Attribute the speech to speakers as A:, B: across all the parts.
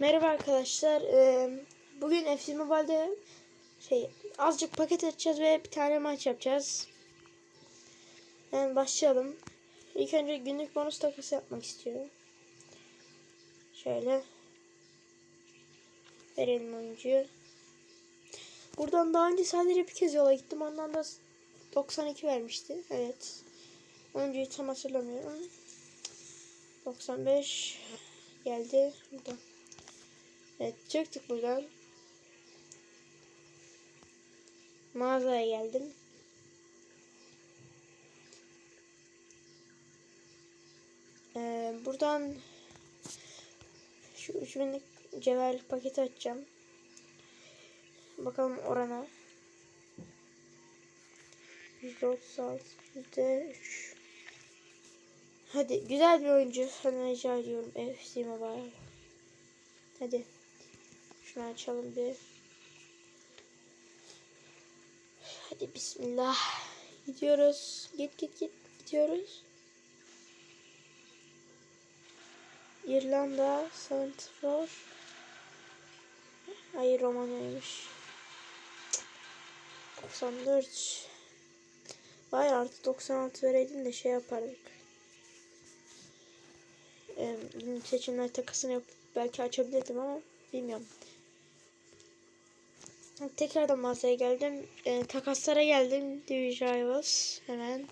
A: Merhaba arkadaşlar. Ee, bugün FC Mobile'de şey azıcık paket açacağız ve bir tane maç yapacağız. Yani başlayalım. İlk önce günlük bonus takası yapmak istiyorum. Şöyle. Verelim oyuncuyu. Buradan daha önce sadece bir kez yola gittim. Ondan da 92 vermişti. Evet. Oyuncuyu tam hatırlamıyorum. 95 geldi. Burada. Evet çıktık buradan. Mağazaya geldim. Ee, buradan şu 3000'lik cevher paketi açacağım. Bakalım orana. %36, %3. Hadi güzel bir oyuncu. Sana rica ediyorum. FC Mobile. Hadi. Şunu açalım bir. Hadi bismillah. Gidiyoruz. Git git git. Gidiyoruz. İrlanda, Santrfor. Hayır Romanya'ymış. 94. Vay artı 96 vereydin de şey yapardık. Ee, seçimler takısını yapıp belki açabilirdim ama bilmiyorum. Tekrardan mağazaya geldim. E, takaslara geldim. Division Rivals. Hemen.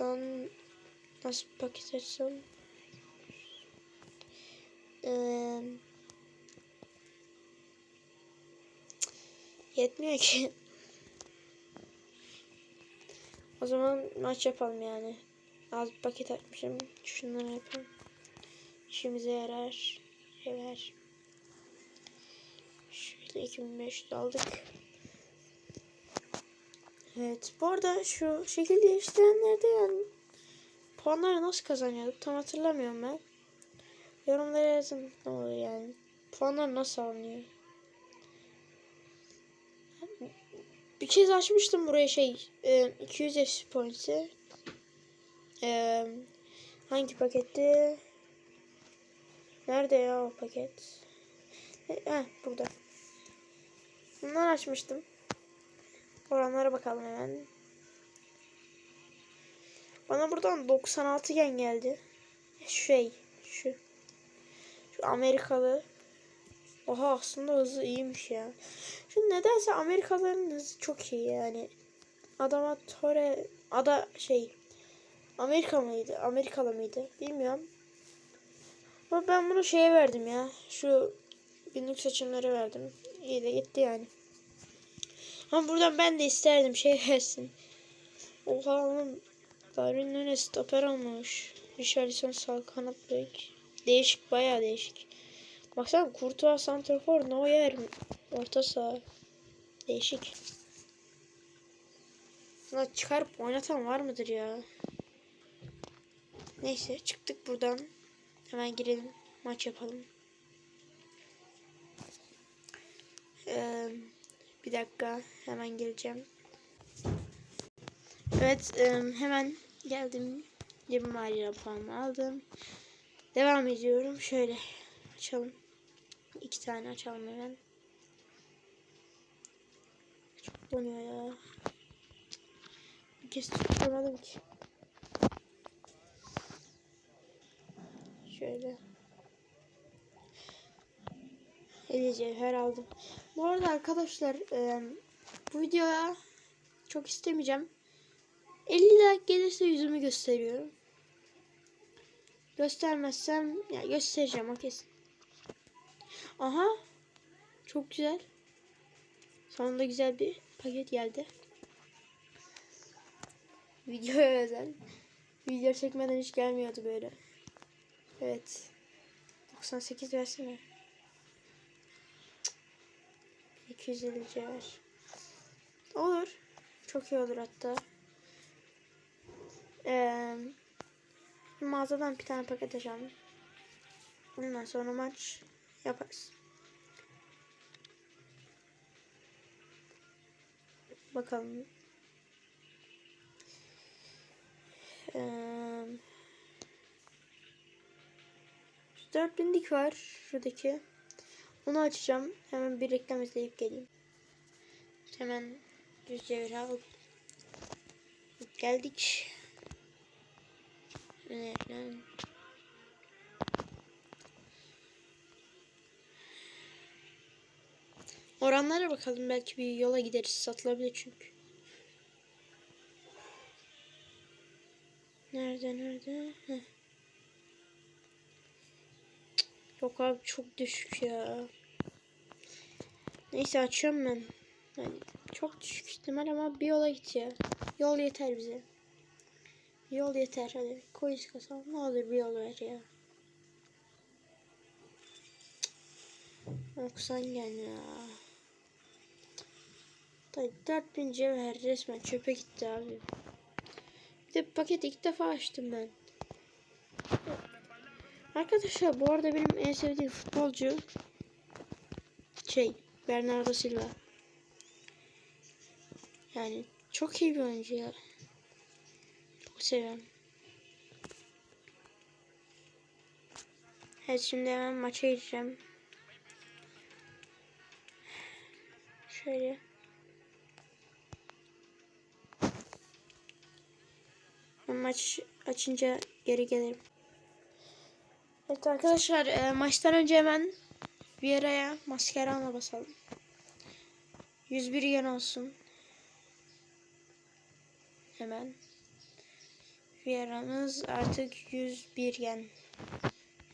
A: Ben nasıl paket açsam? Ee, yetmiyor ki. o zaman maç yapalım yani. Az bir paket açmışım. Şunları yapalım. İşimize yarar. Evet. Şöyle 2500 aldık. Evet. Bu arada şu şekil değiştirenlerde yani puanları nasıl kazanıyorduk tam hatırlamıyorum ben. Yorumlara yazın ne olur yani. Puanlar nasıl alınıyor? Bir kez açmıştım buraya şey e, 200 FC points'i. E, hangi paketti? Nerede ya o paket? E, heh, burada. Bunları açmıştım. Oranlara bakalım hemen. Bana buradan 96 gen geldi. Şey, şu. Şu Amerikalı. Oha aslında hızı iyiymiş ya. Şu nedense Amerikalıların hızı çok iyi yani. Adama Tore ada şey Amerika mıydı? Amerikalı mıydı? Bilmiyorum. Ama ben bunu şeye verdim ya. Şu günlük seçimlere verdim. İyi de gitti yani. Ama buradan ben de isterdim şey versin. Oha oğlum. Darwin Nunes stoper olmuş. Richarlison sağ kanat bek. Değişik bayağı değişik. Baksana Courtois Santrafor Neuer orta saha. Değişik. La çıkarıp oynatan var mıdır ya? Neyse çıktık buradan. Hemen girelim. Maç yapalım. Bir dakika. Hemen geleceğim. Evet. Hemen geldim. 20 lira puan aldım. Devam ediyorum. Şöyle açalım. İki tane açalım hemen. Çok donuyor ya. Bir kez tutturamadım ki. Şöyle. 50 cevher aldım. Bu arada arkadaşlar e, bu videoya çok istemeyeceğim. 50 like gelirse yüzümü gösteriyorum. Göstermezsem ya göstereceğim o kesin. Aha. Çok güzel. Sonunda güzel bir paket geldi. Videoya özel. Video çekmeden hiç gelmiyordu böyle. Evet. 98 versene. 250 cevher. Olur. Çok iyi olur hatta. Ee, mağazadan bir tane paket açalım. Ondan sonra maç yaparız. Bakalım. Ee, 4000 dik var şuradaki. Onu açacağım. Hemen bir reklam izleyip geleyim. Hemen düz çevir al. Geldik. Önerilen. Oranlara bakalım belki bir yola gideriz satılabilir çünkü. Nerede nerede? Heh. Yok abi çok düşük ya. Neyse açıyorum ben. Yani çok düşük ihtimal ama bir yola git. Yol yeter bize. Yol yeter hadi. Koy kasam ne olur bir yol ver ya. 90 gel ya. Dayı 4000 cevher resmen çöpe gitti abi. Bir de paketi ilk defa açtım ben. Arkadaşlar bu arada benim en sevdiğim futbolcu şey Bernardo Silva. Yani çok iyi bir oyuncu ya. Çok seviyorum. Evet şimdi hemen maça gireceğim. Şöyle. Ben maç açınca geri gelirim. Evet arkadaşlar e, maçtan önce hemen Vieira'ya maskeranla basalım. 101 yen olsun. Hemen. Vieira'mız artık 101 yen.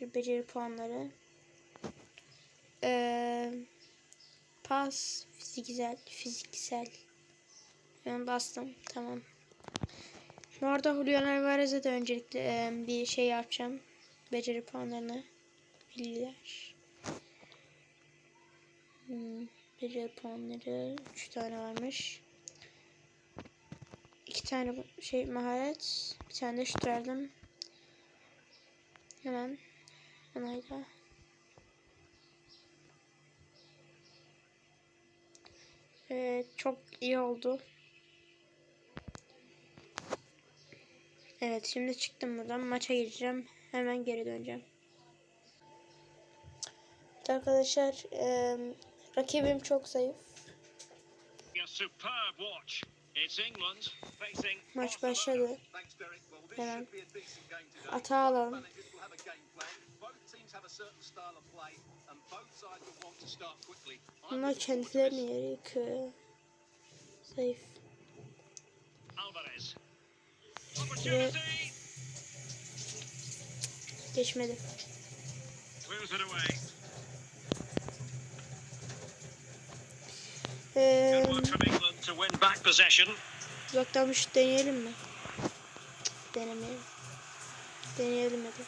A: Beceri puanları. Ee, pas fiziksel fiziksel. Hemen bastım. Tamam. Bu arada Julian Alvarez'e de öncelikle e, bir şey yapacağım. Beceri puanlarını bilgiler. Hmm, beceri puanları 3 tane varmış. 2 tane şey maharet, bir tane de şut verdim. Hemen onayla. Evet, çok iyi oldu. Evet şimdi çıktım buradan maça gireceğim. Hemen geri döneceğim. Evet arkadaşlar eee, rakibim çok zayıf. Maç başladı. Hemen.
B: should be a decent game today.
A: Atağı alalım. Bunlar kendilerini yere yıkıyor. Zayıf.
C: Alvarez. Opportunity. Back possession.
A: uzaktan bir deneyelim mi? Cık, Denemeyelim. Deneyelim hadi.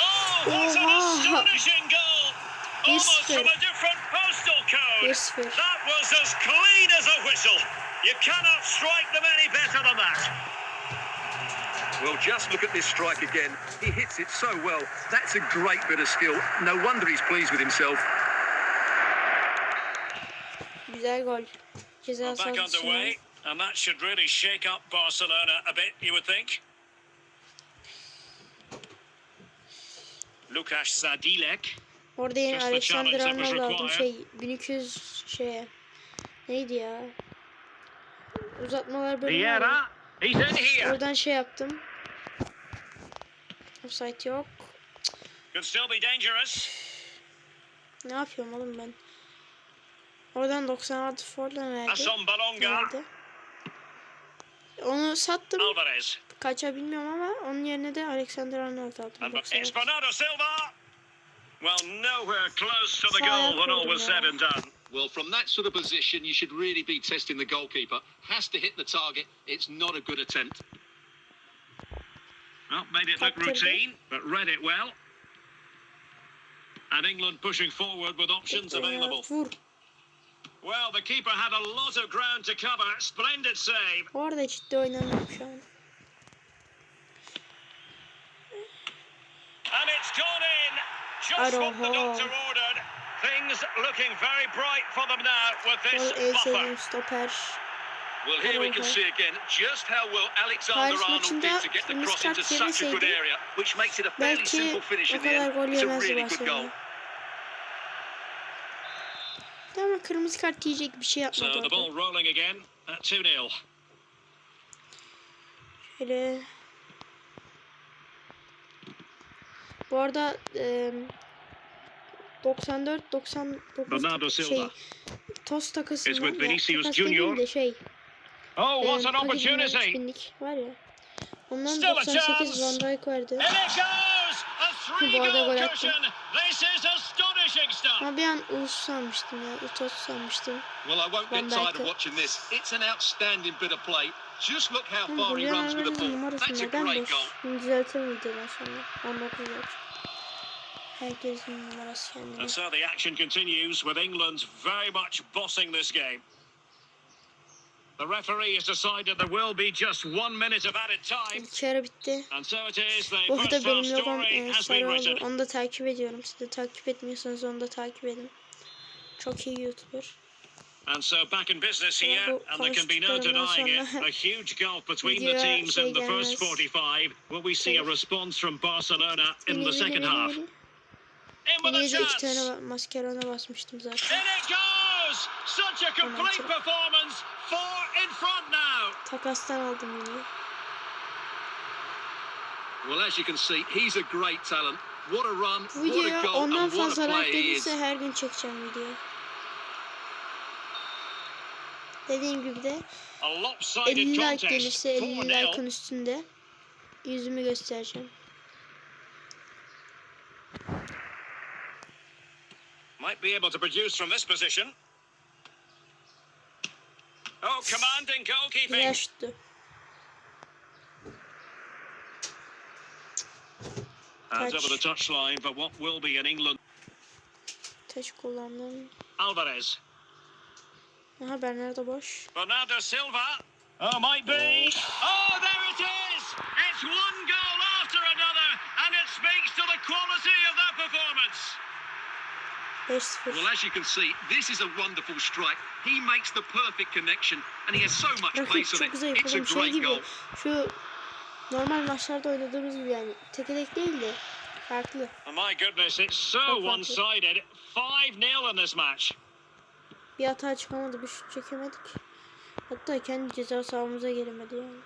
C: Oh, what an
A: Oha.
C: astonishing goal!
A: Sıfır.
C: from a different postal code.
A: 1-0.
C: That was as clean as a whistle. You cannot strike them any better than that.
B: Well, just look at this strike again. He hits it so well. That's a great bit of skill. No wonder he's pleased with himself.
A: Güzel gol. Ceza
C: Well, back underway, and that should really shake up Barcelona a bit, you would think. Lukas Sadilek.
A: Orada yine
C: Just the
A: Alexander
C: challenge that was
A: Arnold aldım. Şey 1200 şeye. Neydi ya? Uzatmalar bölümü var.
C: Vieira, he's in here.
A: Oradan şey yaptım. Offside yok.
C: Could still be dangerous.
A: Ne yapıyorum oğlum ben? Oradan 96 Ford'dan verdi. Verdi. Onu sattım.
C: Alvarez.
A: Kaça bilmiyorum ama onun yerine de Alexander Arnold aldım.
C: And
A: 96.
C: it's Bernardo Silva. Well, nowhere close to the
A: Sağ
C: goal when all was
A: ya.
C: said and done.
B: Well, from that sort of position, you should really be testing the goalkeeper. Has to hit the target. It's not a good attempt.
C: Well, made it look routine, but read it well. And England pushing forward with options available. Well, the keeper had a lot of ground to cover. Splendid save.
A: Orada ciddi şu an.
C: And it's gone in. Just what the doctor ordered. Things looking very bright for them now with this buffer.
B: Well, here we can see again just how well Alexander Arnold did to get the cross into such a good area, which makes it a fairly simple finish in the end. It's a really good goal.
A: Ama kırmızı kart yiyecek bir şey
C: So
A: yapmadı.
C: the
A: orada.
C: ball rolling again at 2-0.
A: Şöyle. Bu arada e, 94 99
C: Bernardo
A: şey
C: Silva.
A: toz
C: Is
A: takısından
C: with Vinicius Junior.
A: şey
C: Oh,
A: e,
C: what an opportunity!
A: var ya ondan
C: Still a
A: 98
C: chance.
A: Van Dijk verdi.
C: And it goes! A
A: Bu arada gol
C: three-goal cushion! This is astonishing stuff!
A: Ama bir an Ulus sanmıştım ya. Utos sanmıştım.
B: Well, I won't get tired of watching this. It's an outstanding bit of play. Just look how
A: Ama
B: far he runs with the ball.
A: numarası
B: That's a great goal.
A: Bunu düzeltirim videodan sonra. 19 yaş. Herkesin numarası kendine.
C: And so the action continues with England very much bossing this game. The referee has decided there will be just one minute of added time.
A: Yarı bitti.
C: And so it is the
A: Bu arada
C: first half
A: benim logom
C: story
A: e,
C: has
A: sarı
C: been
A: oldu.
C: written.
A: Onu da takip ediyorum. Siz de takip etmiyorsanız onu da takip edin. Çok iyi YouTuber.
C: And so back in business here, and there can be no denying it. A huge gulf between the teams in the first
A: gelmez.
C: 45. Will we see a response from Barcelona in the second half? In with a
A: iki
C: chance!
A: tane ba- maskerona basmıştım zaten.
C: In it goes! Such a complete performance. Four in front now.
A: Takastan aldım yine.
B: Well, as you can see, he's a great talent. What a run,
A: Bu
B: what a goal,
A: ondan
B: and what a player he is.
A: her gün çekeceğim video. Dediğim gibi de
C: A lopsided
A: 50 like gelirse 50
C: 4-0.
A: like'ın üstünde yüzümü göstereceğim.
C: Might be able to produce from this position. Oh, commanding goalkeeping.
A: Şuttu.
C: Hands over the touchline for what will be in England.
A: Taş kullandım.
C: Alvarez.
A: Aha Bernardo boş.
C: Bernardo Silva. Oh, might be. Oh, there it is. It's one goal after another, and it speaks to the quality of that performance.
A: 5-0.
B: Well, as you can see, this is a wonderful strike. He makes the perfect connection, and he has so much
A: Rakip
B: pace on
A: çok
B: it. It's a.
A: Şey
B: great
A: gibi
B: goal.
A: şu normal maçlarda oynadığımız gibi yani tek tek değil de farklı.
C: Oh, my goodness, it's so one-sided. 5-0 in this match.
A: Bir hata çıkamadı bir şut çekemedik. Hatta kendi ceza sahamıza gelemedi yani.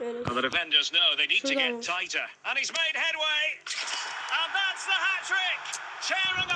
A: Öyle.
C: And the defenders know they need to get tighter. And he's made headway.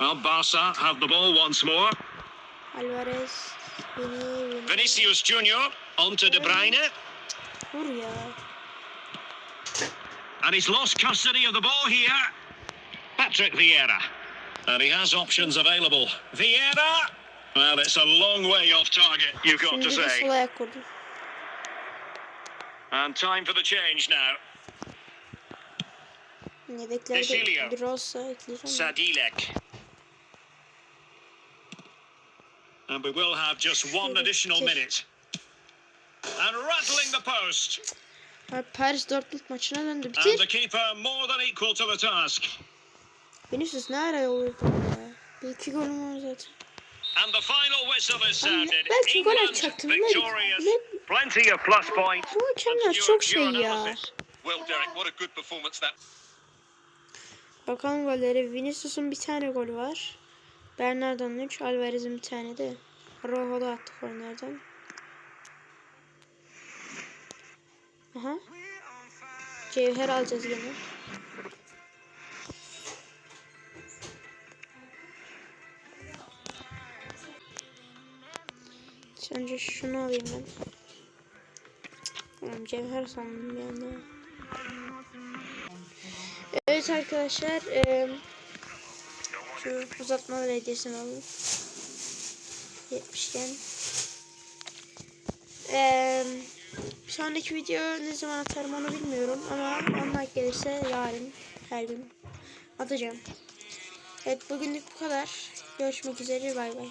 B: Well,
C: Barca have the ball once more.
A: Alvarez beni
C: Vinicius Junior onto De Bruyne.
A: vur ya.
C: And he's lost custody of the ball here. Patrick Vieira. And he has options available. Vieira. Well, it's a long way off target, you've got
A: Şimdi
C: to say.
A: sol ayak vurdu.
C: And time for the change now.
A: Yedeklerde
C: Deşilio.
A: bir olsa ekleyeceğim. de.
C: Sadilek. And we will have just one additional minute. And rattling the post.
A: Paris Dortmund maçına döndü.
C: And the keeper more than equal to the task.
A: Vinicius ne ara yollayıp ya. Bir iki golüm var zaten.
C: And the final whistle is sounded.
A: belki gol
C: England
A: atacaktım. Ne-
C: victorious.
A: ne-
C: Plenty of plus points.
A: Bu hakemler çok şey ya.
B: Well, Derek, what a good performance that
A: Bakalım golleri. Vinicius'un bir tane golü var. Bernardo'nun 3, Alvarez'in bir tane de. Rojo da attık onlardan. Aha. Cevher alacağız gene. Önce şunu alayım ben. Tamam cevher sandım bir. Evet arkadaşlar. eee şu uzatmalı hediyesini alalım. 70'ten. Eee Sonraki video ne zaman atarım onu bilmiyorum ama 10 like gelirse yarın her gün atacağım. Evet bugünlük bu kadar. Görüşmek üzere bay bay.